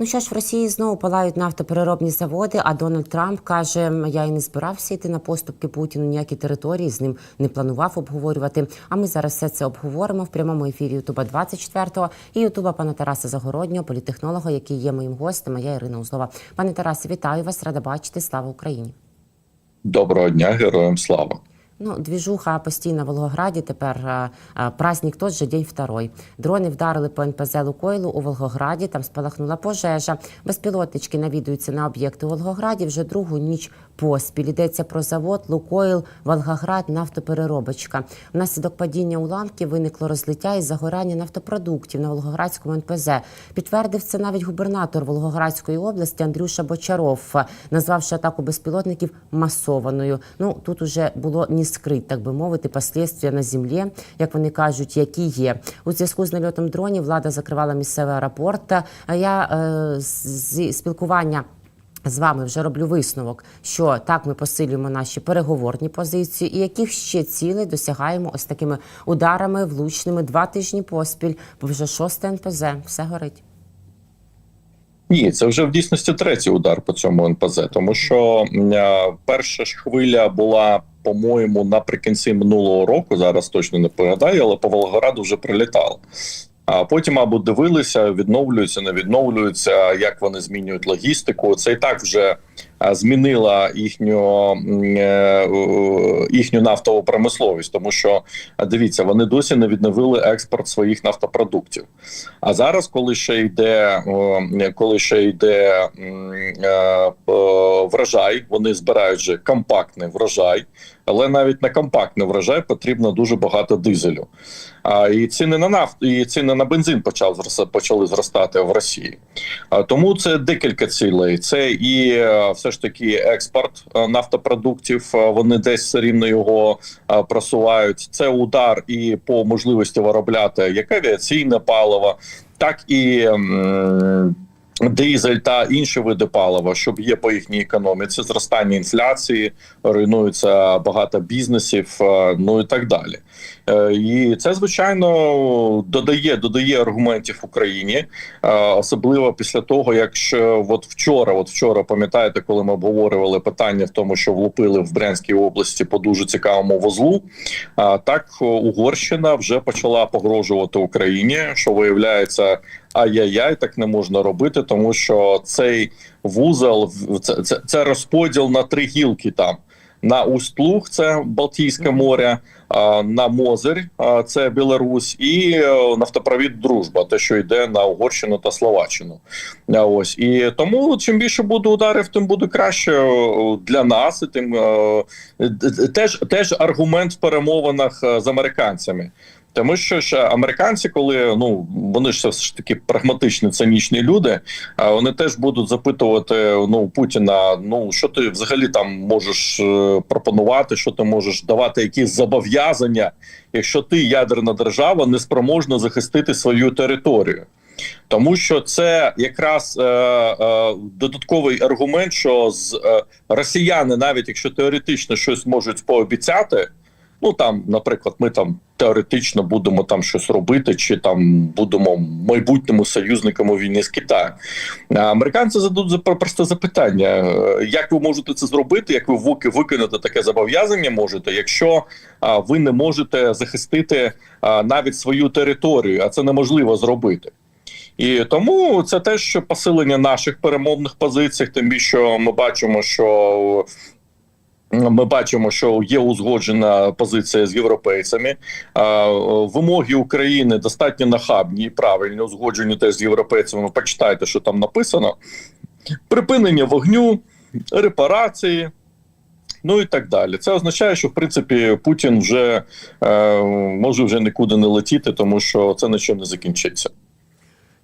Ну що ж, в Росії знову палають нафтопереробні заводи. А Дональд Трамп каже: я і не збирався йти на поступки Путіну, ніякі території з ним не планував обговорювати. А ми зараз все це обговоримо в прямому ефірі Ютуба 24-го і Ютуба пана Тараса Загороднього, політехнолога, який є моїм гостем. А я Ірина Узлова. Пане Тарасе, вітаю вас, рада бачити. Слава Україні. Доброго дня, героям слава. Ну, двіжуха постійна в Волгограді. Тепер а, а, праздник тот же день второй. Дрони вдарили по НПЗ Лукойлу у Волгограді. Там спалахнула пожежа. Безпілотнички навідуються на об'єкти у Волгограді вже другу ніч поспіль. Йдеться про завод Лукойл Волгоград нафтопереробочка. Внаслідок падіння уламків виникло розлиття і загорання нафтопродуктів на Волгоградському НПЗ. Підтвердив це навіть губернатор Волгоградської області Андрюша Бочаров, назвавши атаку безпілотників масованою. Ну тут уже було ні скрить, так би мовити, послідствия на землі, як вони кажуть, які є у зв'язку з нальотом дронів. Влада закривала місцевий аеропорт. А я е, зі спілкування. З вами вже роблю висновок, що так ми посилюємо наші переговорні позиції, і яких ще цілей досягаємо ось такими ударами влучними два тижні поспіль, бо вже шосте НПЗ, все горить. Ні, це вже в дійсності третій удар по цьому НПЗ, тому що е, перша ж хвиля була, по-моєму, наприкінці минулого року. Зараз точно не пригадаю, але по Волгограду вже прилітало. А потім, або дивилися, відновлюються, не відновлюються, як вони змінюють логістику. Це і так вже змінила їхню е, е, їхню нафтову промисловість, тому що дивіться, вони досі не відновили експорт своїх нафтопродуктів. А зараз, коли ще йде, коли ще йде е, врожай, вони збирають вже компактний врожай, але навіть на компактний врожай потрібно дуже багато дизелю. А і ціни на нафту, і ціни на бензин почав почали зростати в Росії. А тому це декілька цілей. Це і е, все ж таки експорт е, нафтопродуктів. е, Вони десь все рівно його е, просувають. Це удар і по можливості виробляти як авіаційне паливо, так і. Дизель та інші види палива, щоб є по їхній економіці, зростання інфляції, руйнується багато бізнесів, ну і так далі. Е, І це звичайно додає додає аргументів Україні, е, особливо після того, як от вчора, от вчора, пам'ятаєте, коли ми обговорювали питання в тому, що влупили в Брянській області по дуже цікавому вузлу. а, Так Угорщина вже почала погрожувати Україні, що виявляється. Ай-яй-яй, так не можна робити, тому що цей вузол це, це, це розподіл на три гілки там. На Устлуг, це Балтійське море, на Мозир, це Білорусь, і е, нафтопровід Дружба, те, що йде на Угорщину та Словаччину. Ось і тому чим більше буде ударів, тим буде краще е, для нас. І тим е, теж теж аргумент в перемовинах з американцями. Тому що ж американці, коли ну вони ж все ж таки прагматичні, цинічні люди, вони теж будуть запитувати ну Путіна: ну що ти взагалі там можеш е, пропонувати, що ти можеш давати якісь зобов'язання, якщо ти ядерна держава не спроможна захистити свою територію. Тому що це якраз е, е, додатковий аргумент, що з е, росіяни, навіть якщо теоретично щось можуть пообіцяти, ну там, наприклад, ми там теоретично будемо там щось робити, чи там будемо майбутньому союзником у війні з Китаєм. Американці зададуть за- просте запитання: е, як ви можете це зробити, як ви вики- виконати таке зобов'язання можете, якщо ви не можете захистити навіть свою територію, а це неможливо зробити. І тому це теж посилення наших перемовних позицій, тим більше ми бачимо, що ми бачимо, що є узгоджена позиція з європейцями. Вимоги України достатньо нахабні і правильні, узгоджені теж з європейцями. Почитайте, що там написано: припинення вогню, репарації. Ну і так далі. Це означає, що в принципі Путін вже е, може вже нікуди не летіти, тому що це нічого не закінчиться.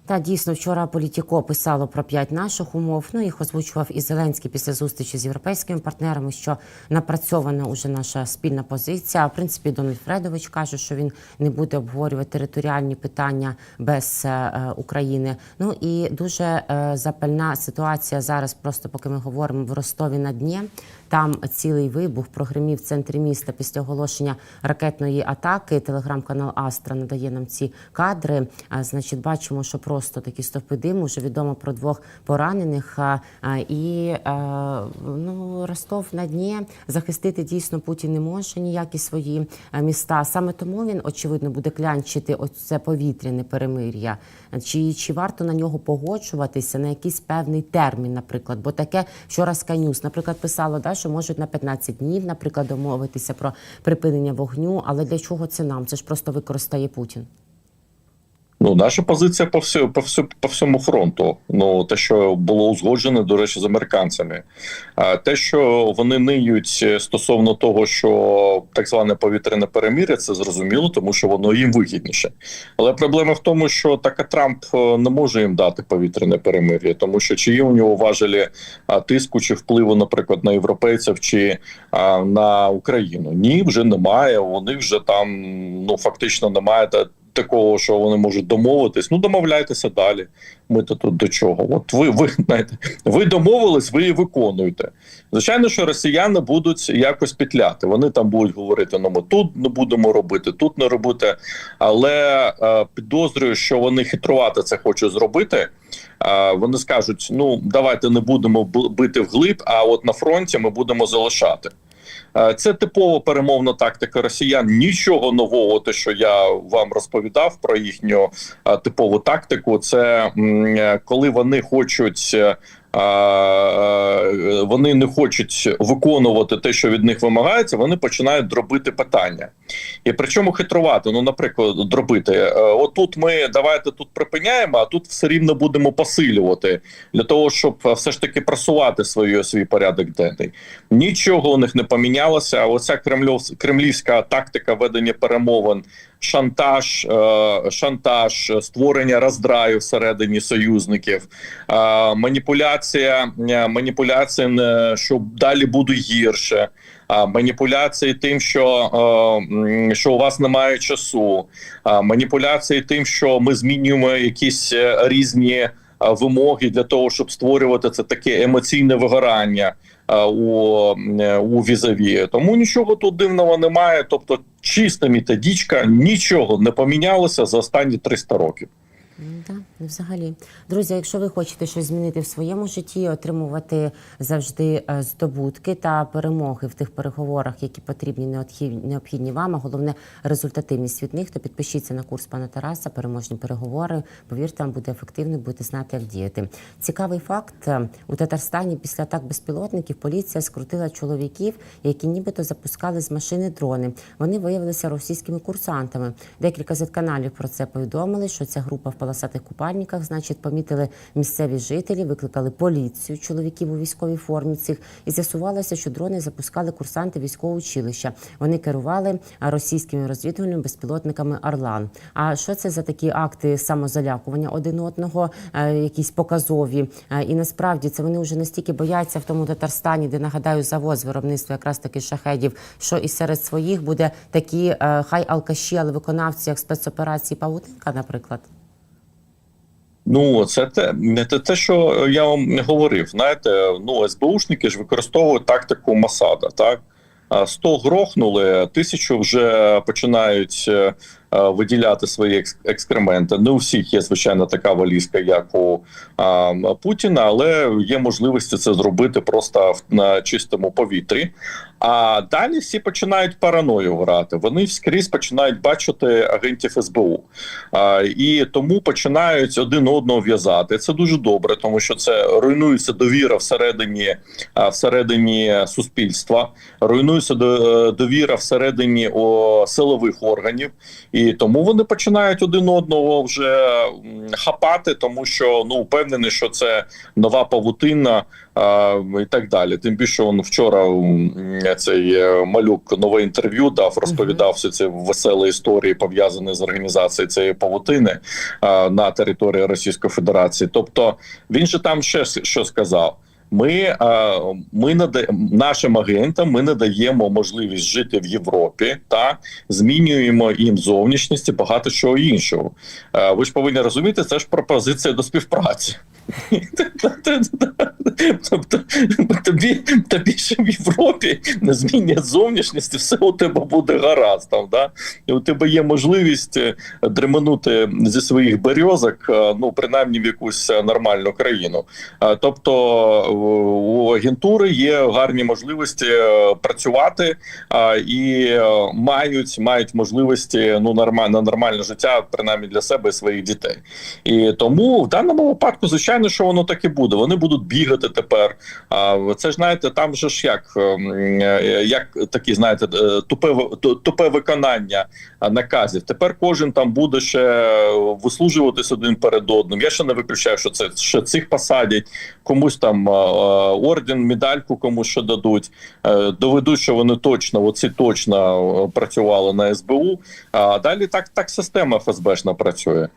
Та дійсно вчора Політіко писало про п'ять наших умов. Ну їх озвучував і Зеленський після зустрічі з європейськими партнерами. Що напрацьована уже наша спільна позиція. В принципі, Дональд Фредович каже, що він не буде обговорювати територіальні питання без е, е, України. Ну і дуже е, запальна ситуація зараз. Просто поки ми говоримо в Ростові на дні. Там цілий вибух прогримів в центрі міста після оголошення ракетної атаки. Телеграм-канал Астра надає нам ці кадри. Значить, бачимо, що просто такі стовпи диму. Вже відомо про двох поранених. І ну, Ростов на дні захистити дійсно Путін не може ніякі свої міста. Саме тому він очевидно буде клянчити оце повітряне перемир'я. Чи, чи варто на нього погоджуватися на якийсь певний термін, наприклад? Бо таке Sky News, наприклад, писало, да, що можуть на 15 днів, наприклад, домовитися про припинення вогню. Але для чого це нам? Це ж просто використає Путін. Ну, наша позиція по всьому по всьому по всьому фронту. Ну те, що було узгоджено, до речі, з американцями. А те, що вони ниють стосовно того, що так зване повітряне перемир'я, це зрозуміло, тому що воно їм вигідніше. Але проблема в тому, що так і Трамп е, не може їм дати повітряне перемир'я, тому що чи є у нього важелі тиску чи впливу, наприклад, на європейців чи а, на Україну? Ні, вже немає. Вони вже там ну фактично немає такого, що вони можуть домовитись. Ну домовляйтеся далі. Ми то тут до чого? От ви ви знаєте, ви домовились, ви і виконуєте. Звичайно, що росіяни будуть якось петляти. Вони там будуть говорити: ну ми тут не будемо робити, тут не робити. Але е, підозрюю, що вони хитрувати це хочуть зробити. Е, вони скажуть: ну давайте не будемо бити вглиб, а от на фронті ми будемо залишати. Е, Це типова перемовна тактика росіян. Нічого нового, те, що я вам розповідав про їхню е, типову тактику, це е, коли вони хочуть. Е, Вони не хочуть виконувати те, що від них вимагається. Вони починають дробити питання, і причому хитрувати. Ну, наприклад, дробити. Е, Отут ми давайте тут припиняємо, а тут все рівно будемо посилювати для того, щоб все ж таки просувати свій, свій порядок денний. Нічого у них не помінялося. Оця кремлівська тактика ведення перемовин, шантаж, е, шантаж, створення роздраю всередині союзників, е, маніпуляція, е, маніпуляція, е, що далі буде гірше. А маніпуляції тим, що, е, що у вас немає часу, маніпуляції тим, що ми змінюємо якісь різні вимоги для того, щоб створювати це таке емоційне вигорання у, у візаві. Тому нічого тут дивного немає. Тобто, чиста методичка, нічого не помінялося за останні 300 років. Так, взагалі. Друзі, якщо ви хочете щось змінити в своєму житті, отримувати завжди е, здобутки та перемоги в тих переговорах, які потрібні, необхідні, вам, а головне результативність від них, то підпишіться на курс пана Тараса, переможні переговори. Повірте, вам буде ефективно, будете знати, як діяти. Цікавий факт: у Татарстані після атак безпілотників поліція скрутила чоловіків, які нібито запускали з машини дрони. Вони виявилися російськими курсантами. Декілька зетканалів про це повідомили, що ця група в полосатих купальниках, значить, помітили місцеві жителі, викликали поліцію чоловіків у військовій формі цих і з'ясувалося, що дрони запускали курсанти військового училища. Вони керували російськими розвідувальними безпілотниками Орлан. А що це за такі акти самозалякування один одного, е, якісь показові? Е, І насправді це вони вже настільки бояться в тому Татарстані, де нагадаю завоз виробництва якраз таки шахедів, що і серед своїх буде такі е, хай алкаші, але виконавці як спецоперації Павутинка, наприклад. Ну, це те, не те, що я вам говорив. Знаєте, ну СБУшники ж використовують тактику Масада. Так А 100 грохнули, тисячу вже починають е, виділяти свої екс- екскременти. Не у всіх є звичайно така валізка, як у а, Путіна, але є можливості це зробити просто в- на чистому повітрі. А далі всі починають параною грати. Вони скрізь починають бачити агентів СБУ. А, і тому починають один одного в'язати. Це дуже добре, тому що це руйнується довіра всередині, а, всередині суспільства, руйнується до- довіра всередині о, силових органів, і тому вони починають один одного вже хапати, тому що ну впевнений, що це нова павутина а, і так далі. Тим більше він вчора цей е, малюк нове інтерв'ю дав, розповідав всі ці веселі історії пов'язані з організацією цієї павутини а, на території Російської Федерації. Тобто він же там ще що сказав. Ми, ми нада... нашим агентам ми надаємо можливість жити в Європі та змінюємо їм зовнішність і багато чого іншого. Е, Ви ж повинні розуміти, це ж пропозиція до співпраці. Тобто тобі, тобі ще в Європі не змінять зовнішність, і все у тебе буде гаразд. Там, да? І у тебе є можливість е, дременути зі своїх березок, е, ну принаймні в якусь е, нормальну країну. Тобто у агентури є гарні можливості працювати і мають, мають можливості ну нормальне нормальне життя, принаймні для себе і своїх дітей. І тому в даному випадку, звичайно, що воно так і буде. Вони будуть бігати тепер. А це ж знаєте, там же ж як, ем, е, як такі, знаєте, е, тупе тупе виконання наказів. Тепер кожен там буде ще вислужуватись один перед одним. Я ще не виключаю, що це ще цих посадять, комусь там е, е, орден, медальку комусь ще дадуть. Е, Доведуть, що вони точно, оці точно е, працювали на СБУ. А далі так, так система ФСБшна працює.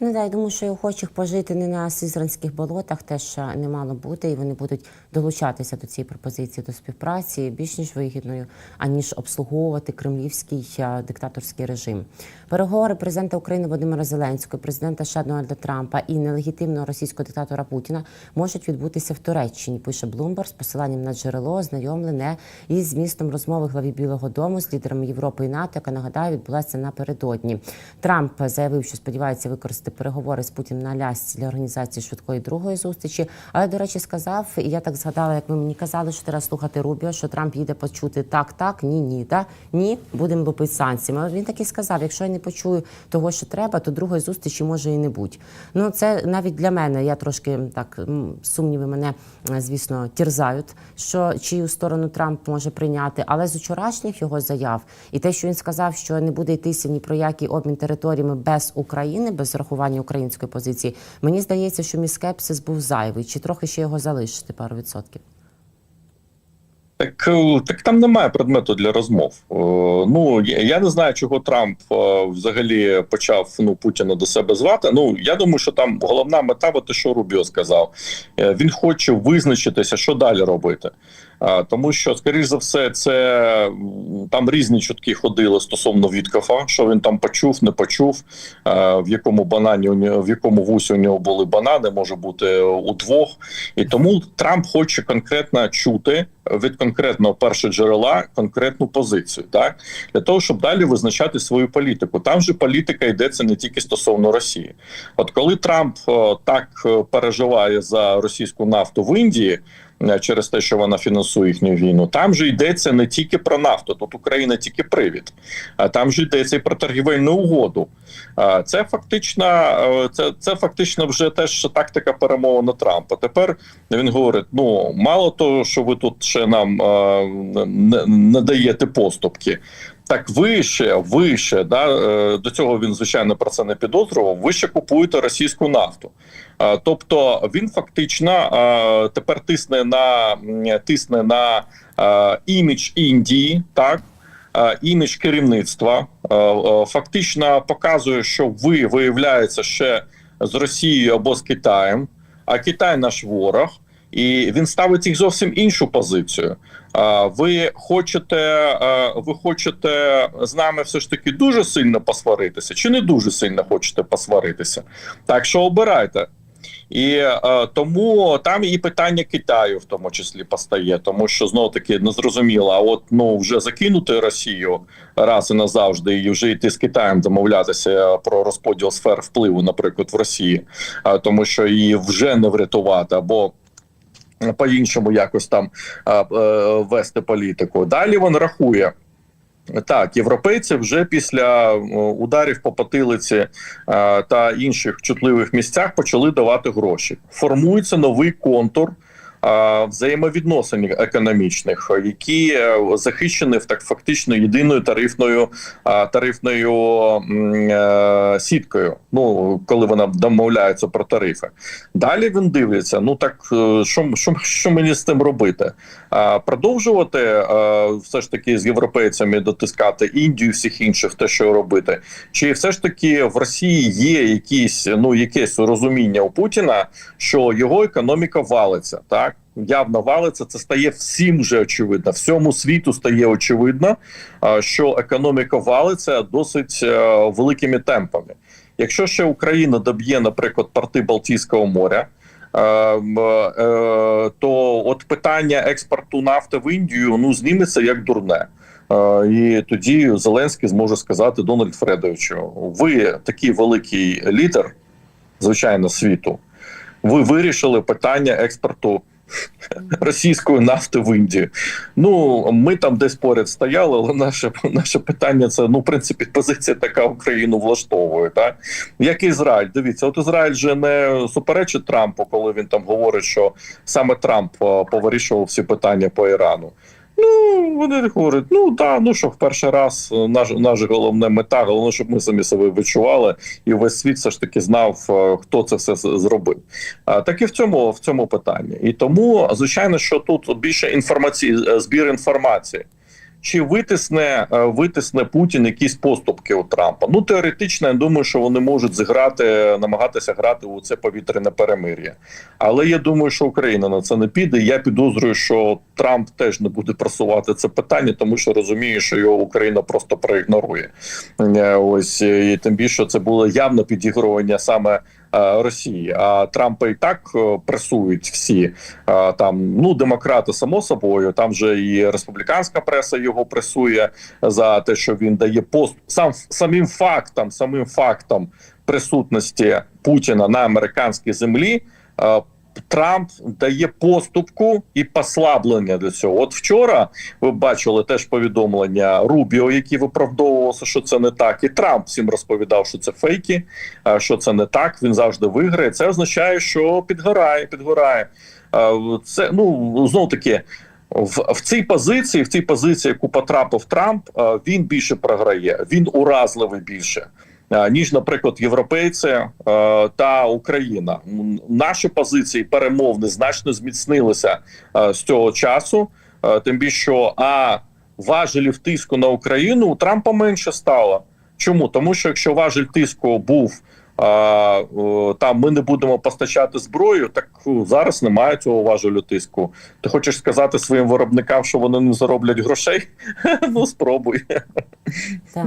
Ну да, я думаю, що охочих пожити не на Сізранських болотах теж не мало бути, і вони будуть долучатися до цієї пропозиції до співпраці більш ніж вигідною, аніж обслуговувати кремлівський е, диктаторський режим. Переговори президента України Володимира Зеленського, президента США Дональда Трампа і нелегітимного російського диктатора Путіна можуть відбутися в Туреччині. Пише Блумберг з посиланням на джерело, ознайомлене із змістом розмови главі Білого Дому з лідерами Європи і НАТО, яка нагадаю відбулася напередодні. Трамп заявив, що сподівається використати переговори з Путіним на лясці для організації швидкої другої зустрічі. Але до речі, сказав, і я так згадала, як ви мені казали, що треба слухати Рубіо, що Трамп їде почути так, так, ні, ні, та ні, будемо лупити санкціями. Він так і сказав: якщо я не почую того, що треба, то другої зустрічі може і не бути. Ну це навіть для мене. Я трошки так сумніви мене, е, звісно, тірзають, що чию сторону Трамп може прийняти. Але з вчорашніх його заяв і те, що він сказав, що не буде йтися ні про який обмін територіями без України, без врахування української позиції. Мені здається, що мій скепсис був зайвий, чи трохи ще його залишити пару відсотків. Так, е, так там немає предмету для розмов. Е, Ну я не знаю, чого Трамп е, взагалі почав ну Путіна до себе звати. Ну я думаю, що там головна мета, от те, що Рубіо сказав. Е, Він хоче визначитися, що далі робити. Тому що, скоріш за все, це там різні чутки ходили стосовно Віткофа, що він там почув, не почув, в якому банані в якому вусі у нього були банани, може бути у двох. І тому Трамп хоче конкретно чути від конкретного першого джерела конкретну позицію, так для того, щоб далі визначати свою політику. Там же політика йдеться не тільки стосовно Росії. От коли Трамп так е, переживає за російську нафту в Індії. Е, Через те, що вона фінансує їхню війну, там же йдеться не тільки про нафту, тут Україна тільки привід, а там же йдеться і про торгівельну угоду. Це фактично, е, це, це фактично вже теж тактика перемовин Трампа. Тепер він говорить: ну мало того, що ви тут ще нам е, не, не даєте поступки. Так ви ще, ви ще, да, е, до цього він, звичайно, про це не підозрював. Ви ще купуєте російську нафту. Тобто він фактично тепер тисне на тисне на імідж Індії, так імідж керівництва, фактично показує, що ви виявляється ще з Росією або з Китаєм, а Китай наш ворог. І він ставить їх зовсім іншу позицію. Ви хочете, е, ви хочете з нами все ж таки дуже сильно посваритися, чи не дуже сильно хочете посваритися? Так що обирайте. І е, тому там і питання Китаю в тому числі постає, тому що знову таки не зрозуміло, а от ну вже закинути Росію раз і назавжди, і вже йти з Китаєм домовлятися про розподіл сфер впливу, наприклад, в Росії, а, тому що її вже не врятувати або. По-іншому якось там а, е, вести політику. Далі він рахує. Так, європейці вже після е, ударів по потилиці е, та інших чутливих місцях почали давати гроші. Формується новий контур е, взаємовідносин економічних, які е, захищені в так фактично єдиною тарифною тарифною е, сіткою. Ну коли вона домовляється про тарифи. Далі він дивиться: ну так е, що, що, що мені з тим робити? Продовжувати все ж таки з європейцями дотискати Індію, всіх інших, те, що робити, чи все ж таки в Росії є якісь ну якесь розуміння у Путіна, що його економіка валиться, так явно валиться. Це стає всім вже очевидно. Всьому світу стає очевидно, що економіка валиться досить е, великими темпами. Якщо ще Україна доб'є, наприклад, порти Балтійського моря. е, е, То от питання експорту нафти в Індію ну зніметься як дурне. І тоді Зеленський зможе сказати Дональд Фредовичу: ви такий великий лідер, звичайно, світу. Ви вирішили питання експорту російської нафти в Індію. Ну ми там десь поряд стояли, але наше наше питання це ну в принципі позиція така Україну влаштовує. Так як і Ізраїль. Дивіться, от Ізраїль же не суперечить Трампу, коли він там говорить, що саме Трамп е, повирішував всі питання по Ірану. Ну, вони говорять, ну да, ну що в перший раз е, наш, наш головна мета, головне, щоб ми самі себе відчували, і весь світ все ж таки знав, е, хто це все зробив. А, так і в цьому в цьому питанні. І тому, звичайно, що тут більше інформації, е, збір інформації. Чи витисне, е, витисне Путін якісь поступки у Трампа? Ну теоретично, я думаю, що вони можуть зіграти, намагатися грати у це повітряне перемир'я. Але я думаю, що Україна на це не піде. Я підозрюю, що Трамп теж не буде просувати це питання, тому що розуміє, що його Україна просто проігнорує. Е, Ось і тим більше це було явно підігрування саме. Е, Росії, а Трампа і так е, пресують всі е, там. Ну демократи само собою. Там же і республіканська преса його пресує за те, що він дає пост сам самим фактом, самим фактом присутності Путіна на американській землі. Трамп дає поступку і послаблення до цього. От вчора ви бачили теж повідомлення Рубіо, який виправдовувався, що це не так, і Трамп всім розповідав, що це фейки, що це не так. Він завжди виграє. Це означає, що підгорає, підгорає. Це ну знов таки. В, в цій позиції, в цій позиції, яку потрапив Трамп, він більше програє. Він уразливий більше. А, Ніж, наприклад, європейці е, та Україна, наші позиції перемовни значно зміцнилися е, з цього часу. Е, Тим більше, що а важелів тиску на Україну у Трампа менше стало. Чому? Тому що якщо важель тиску був а, там ми не будемо постачати зброю, так зараз немає цього важелю тиску. Ти хочеш сказати своїм виробникам, що вони не зароблять грошей? Ну спробуй. Так.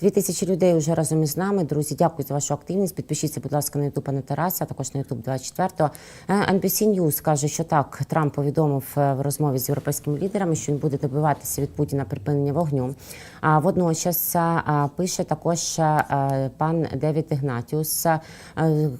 Дві тисячі людей вже разом із нами. Друзі, дякую за вашу активність. Підпишіться, будь ласка, на Ютуб пане Тараса, а також на Ютуб 24 Е, NBC News каже, що так Трамп повідомив е, в розмові з європейськими лідерами, що він буде добиватися від Путіна припинення вогню. А водночас е, пише також е, пан Девід Ігнатіус,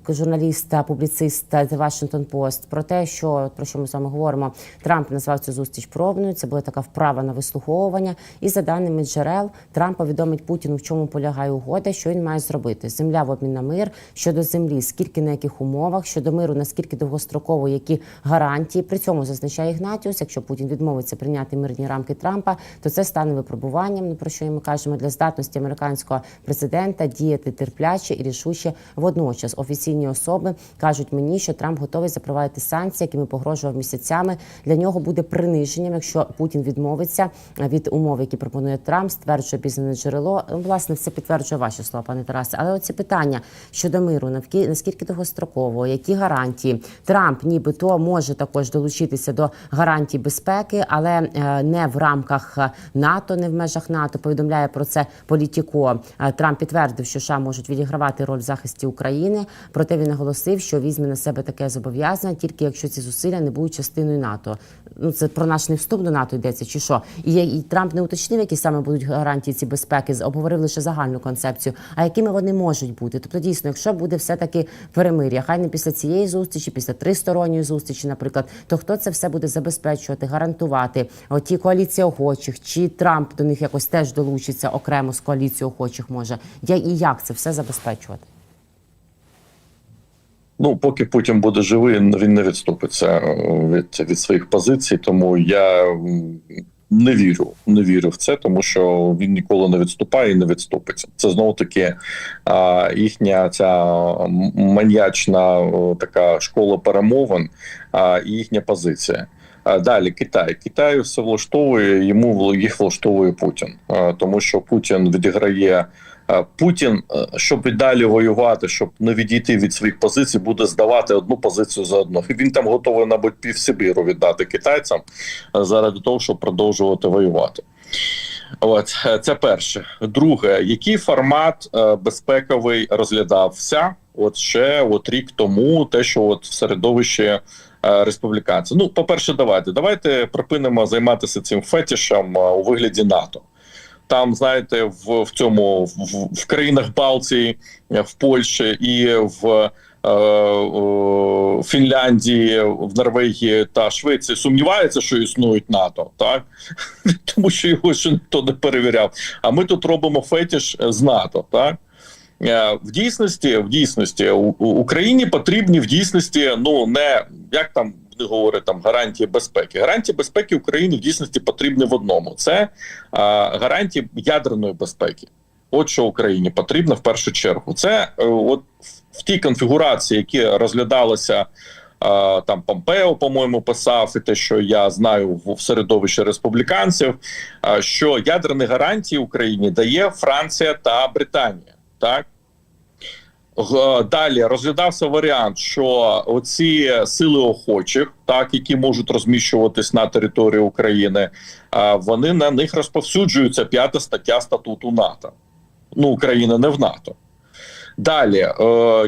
журналіст, публіцист The Washington Post, про те, що про що ми з вами говоримо. Трамп назвав цю зустріч пробною. Це була така вправа на вислуховування. І за даними джерел, Трамп повідомить Путіну, в чому полягає угода, що він має зробити. Земля в обмін на мир щодо землі, скільки на яких умовах, щодо миру, наскільки довгостроково, які гарантії. При цьому зазначає Ігнатіус, якщо Путін відмовиться прийняти мирні рамки Трампа, то це стане випробуванням. Ну про що і ми кажемо для здатності американського президента діяти терпляче і рішуче водночас. Офіційні особи кажуть мені, що Трамп готовий запровадити санкції, якими погрожував місяцями. Для нього буде приниженням, якщо Путін відмовиться від умов, які пропонує Трамп, стверджує пізнане джерело. Власне, це підтверджує ваші слова, пане Тарасе. Але оці питання щодо миру, навки- наскільки довгостроково, які гарантії Трамп, нібито може також долучитися до гарантій безпеки, але е, не в рамках НАТО, не в межах НАТО. Повідомляє про це політіко. Е, Трамп підтвердив, що США можуть відігравати роль в захисті України. Проте він наголосив, що візьме на себе таке зобов'язання, тільки якщо ці зусилля не будуть частиною НАТО. Ну це про наш не вступ до НАТО йдеться, чи що? І, і Трамп не уточнив, які саме будуть гарантії ці безпеки, обговорив лише загальну концепцію. А якими вони можуть бути? Тобто, дійсно, якщо буде все таки перемир'я, хай не після цієї зустрічі, після тристоронньої зустрічі, наприклад, то хто це все буде забезпечувати, гарантувати? Оті коаліції охочих, чи Трамп до них якось теж долучиться окремо з коаліцією охочих може? Я і як це все забезпечувати? Ну, поки Путін буде живий, він не відступиться від, від своїх позицій. Тому я не вірю, не вірю в це, тому що він ніколи не відступає і не відступиться. Це знову таки їхня ця маньячна така школа перемовин, і їхня позиція. Далі Китай. Китай все влаштовує, йому їх влаштовує Путін, тому що Путін відіграє. Е, Путін, е, щоб і далі воювати, щоб не відійти від своїх позицій, буде здавати одну позицію за одну. Він там готовий, мабуть, пів Сибіру віддати китайцям е, заради того, щоб продовжувати воювати. От це перше. Друге, який формат безпековий розглядався? От ще от рік тому, те, що от в середовищі республіканців. Ну, по-перше, давайте давайте припинимо займатися цим фетішем у вигляді НАТО. Там, знаєте, в, в цьому в, в країнах Балтії, е, в Польщі і в е, е, Фінляндії, в Норвегії та Швеції сумніваються, що існують НАТО, так тому що його ще ніхто не перевіряв. А ми тут робимо фетіш з НАТО, так. Е, В дійсності, в дійсності Україні потрібні в дійсності, ну не як там вони говорять там гарантії безпеки. Гарантії безпеки Україні в дійсності потрібні в одному: це а, гарантії ядерної безпеки. От що Україні потрібно в першу чергу. Це е, от в- тій конфігурації, які розглядалися. Там Помпео, по-моєму, писав, і те, що я знаю в середовищі республіканців, що ядерні гарантії Україні дає Франція та Британія. Так далі розглядався варіант, що оці сили охочих, так які можуть розміщуватись на території України, вони на них розповсюджуються п'ята стаття статуту НАТО. Ну, Україна не в НАТО. Далі, е,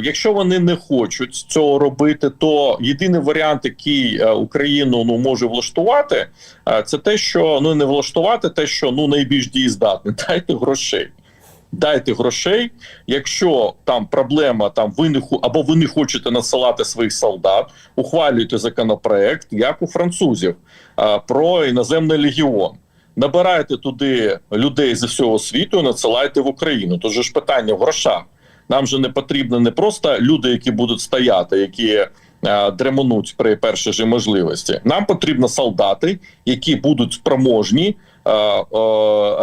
якщо вони не хочуть цього робити, то єдиний варіант, який е, Україну ну може влаштувати, е, це те, що ну не влаштувати, те, що ну найбільш дієздатне, дайте грошей. Дайте грошей, якщо там проблема, там ви не або ви не хочете насилати своїх солдат, ухвалюйте законопроект, як у французів, про іноземний легіон. Набирайте туди людей зі всього світу і надсилайте в Україну. Тож ж питання в грошах. Нам же не потрібно не просто люди, які будуть стояти, які е, дремонуть при першій же можливості. Нам потрібно солдати, які будуть спроможні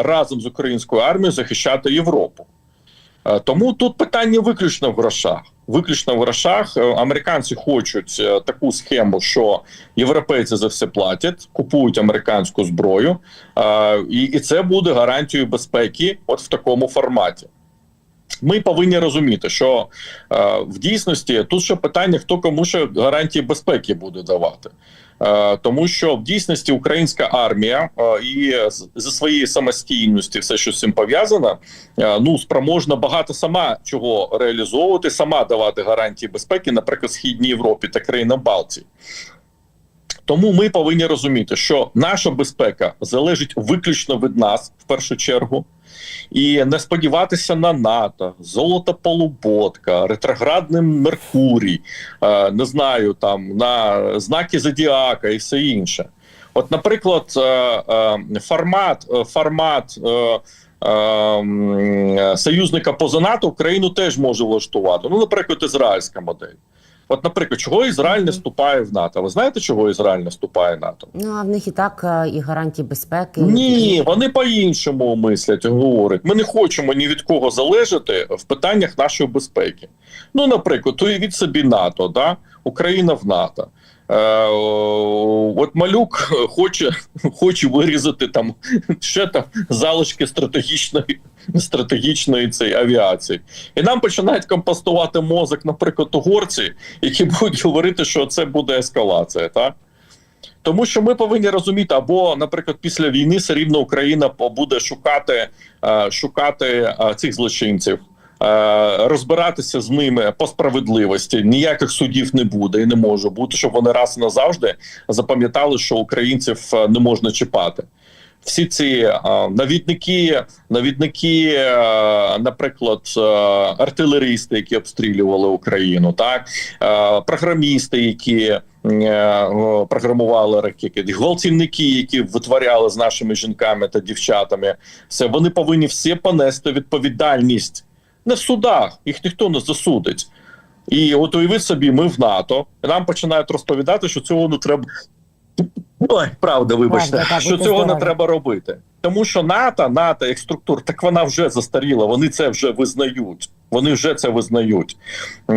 разом з українською армією захищати Європу. Е, Тому тут питання виключно в грошах. Виключно в грошах Е, американці хочуть е, таку схему, що європейці за все платять, купують американську зброю, е, і, це буде гарантією безпеки, от в такому форматі. Ми повинні розуміти, що е, в дійсності тут ще питання, хто кому ще гарантії безпеки буде давати. Е, тому що в дійсності українська армія е, і з- зі своєї самостійності, все, що з цим пов'язано, е, ну спроможна багато сама чого реалізовувати, сама давати гарантії безпеки, наприклад, східній Європі та країнам Балтії. Тому ми повинні розуміти, що наша безпека залежить виключно від нас в першу чергу, і не сподіватися на НАТО, золота полуботка, ретроградний Меркурій, е, не знаю, там на знаки Зодіака і все інше. От, наприклад, е, е, формат, формат. Союзника поза НАТО Україну теж може влаштувати. Ну, наприклад, ізраїльська модель. От, наприклад, чого Ізраїль не вступає в НАТО? Ви знаєте, чого Ізраїль не вступає в НАТО? Ну а в них і так е, і гарантії безпеки. Ні, вони по-іншому мислять, говорять. Ми не хочемо ні від кого залежати в питаннях нашої безпеки. Ну, наприклад, уявіть собі НАТО, да? Україна в НАТО. Е, от малюк хоче, хоче вирізати там ще там залишки стратегічної стратегічної цієї авіації, і нам починають компостувати мозок, наприклад, угорці, які будуть говорити, що це буде ескалація. Так? Тому що ми повинні розуміти, або, наприклад, після війни все рівно Україна буде шукати, е, шукати е, цих злочинців, розбиратися з ними по справедливості. Ніяких судів не буде і не може бути, щоб вони раз і назавжди запам'ятали, що українців е, не можна чіпати. Всі ці е, навідники, навідники, е, наприклад, е, артилеристи, які обстрілювали Україну, так е, програмісти, які е, програмували ракети, гвалтівники, які витворяли з нашими жінками та дівчатами, все вони повинні всі понести відповідальність не в судах, їх ніхто не засудить. І от уявіть собі, ми в НАТО, і нам починають розповідати, що цього не треба. Ой, правда, вибачте, Правда, так, що цього не треба робити. Тому що НАТО, НАТО як структура, так вона вже застаріла, вони це вже визнають. Вони вже це визнають.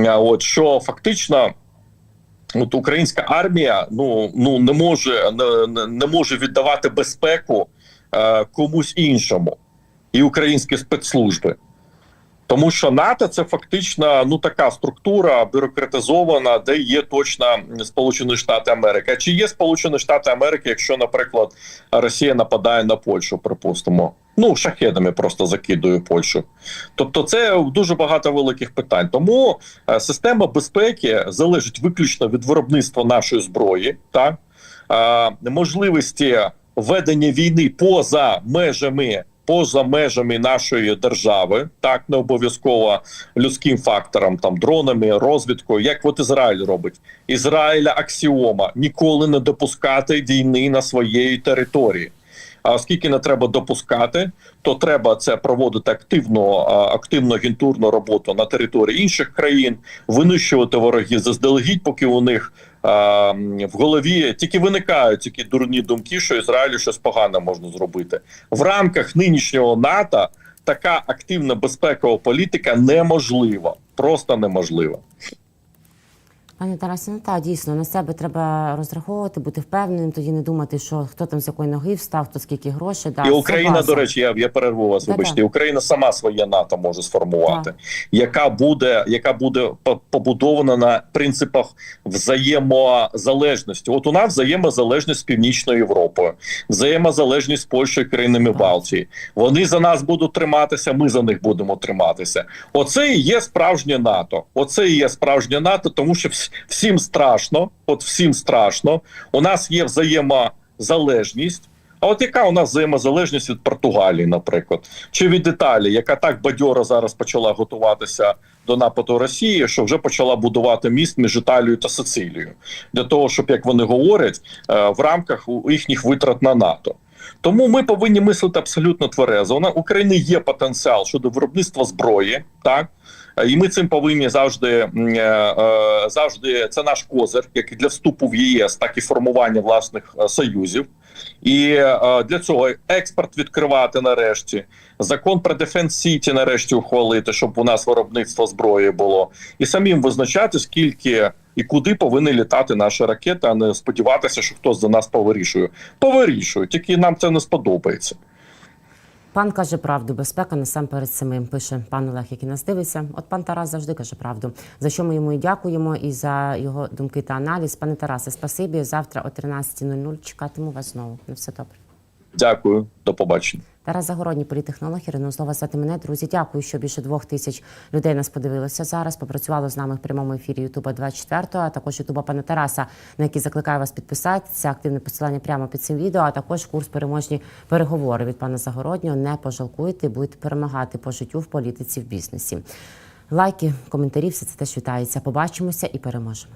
От що фактично. От українська армія ну ну не може не- не може віддавати безпеку е, комусь іншому і українські спецслужби. Тому що НАТО це фактично ну така структура бюрократизована, де є точно Сполучені Штати Америки. А чи є Сполучені Штати Америки, якщо, наприклад, Росія нападає на Польщу, припустимо? Ну, шахедами просто закидує Польщу. Тобто, це дуже багато великих питань. Тому е, система безпеки залежить виключно від виробництва нашої зброї, так е, можливості ведення війни поза межами. Поза межами нашої держави, так не обов'язково людським фактором, там дронами, розвідкою, як от Ізраїль робить. Ізраїля аксіома ніколи не допускати війни на своєї території. А оскільки не треба допускати, то треба це проводити активно, а, активно агентурну роботу на території інших країн, винищувати ворогів заздалегідь, поки у них в голові тільки виникають такі дурні думки, що Ізраїлю щось погане можна зробити в рамках нинішнього НАТО. Така активна безпекова політика неможлива, просто неможлива. Пане Тарасе, ну так, дійсно, на себе треба розраховувати, бути впевненим, тоді не думати, що хто там з якої ноги встав, хто скільки грошей дав. І Україна, до речі, я, я перерву вас. Да-да. Вибачте, Україна сама своє НАТО може сформувати, яка буде, яка буде по- побудована на принципах взаємозалежності. От у нас взаємозалежність з Північною Європою, взаємозалежність з Польщею, країнами Так. Балтії. Вони за нас будуть триматися. Ми за них будемо триматися. Оце і є справжнє НАТО. Оце і є справжнє НАТО, тому що вс- всім страшно. От всім страшно. У нас є взаємозалежність. А от яка у нас взаємозалежність від Португалії, наприклад, чи від Італії, яка так бадьоро зараз почала готуватися до нападу Росії, що вже почала будувати міст між Італією та Сицилією, для того, щоб як вони говорять, е, в рамках їхніх витрат на НАТО. Тому ми повинні мислити абсолютно тверезо. У України є потенціал щодо виробництва зброї, так і ми цим повинні завжди е, е, завжди це наш козир, як і для вступу в ЄС, так і формування власних е, союзів. І е, для цього експорт відкривати нарешті, закон про Дефенс Сіті нарешті ухвалити, щоб у нас виробництво зброї було, і самим визначати, скільки і куди повинні літати наші ракети, а не сподіватися, що хтось за нас повирішує. Повирішує, тільки нам це не сподобається. Пан каже правду, безпека насамперед самим, пише пан Олег, який нас дивиться. От пан Тарас завжди каже правду. За що ми йому і дякуємо, і за його думки та аналіз. Пане Тарасе, спасибі. Завтра о 13.00 чекатиму вас знову. На все добре. Дякую, до побачення. Тарас Загородній, політехнолог, Ірина звати мене. Друзі, дякую, що більше двох тисяч людей нас подивилося зараз. Попрацювало з нами в прямому ефірі Ютуба 24, а також Ютуба пана Тараса, на який закликаю вас підписатися. Активне посилання прямо під цим відео, а також курс переможні переговори від пана Загороднього. Не пожалкуйте, будете перемагати по життю в політиці в бізнесі. Лайки, коментарі, все це теж вітається. Побачимося і переможемо.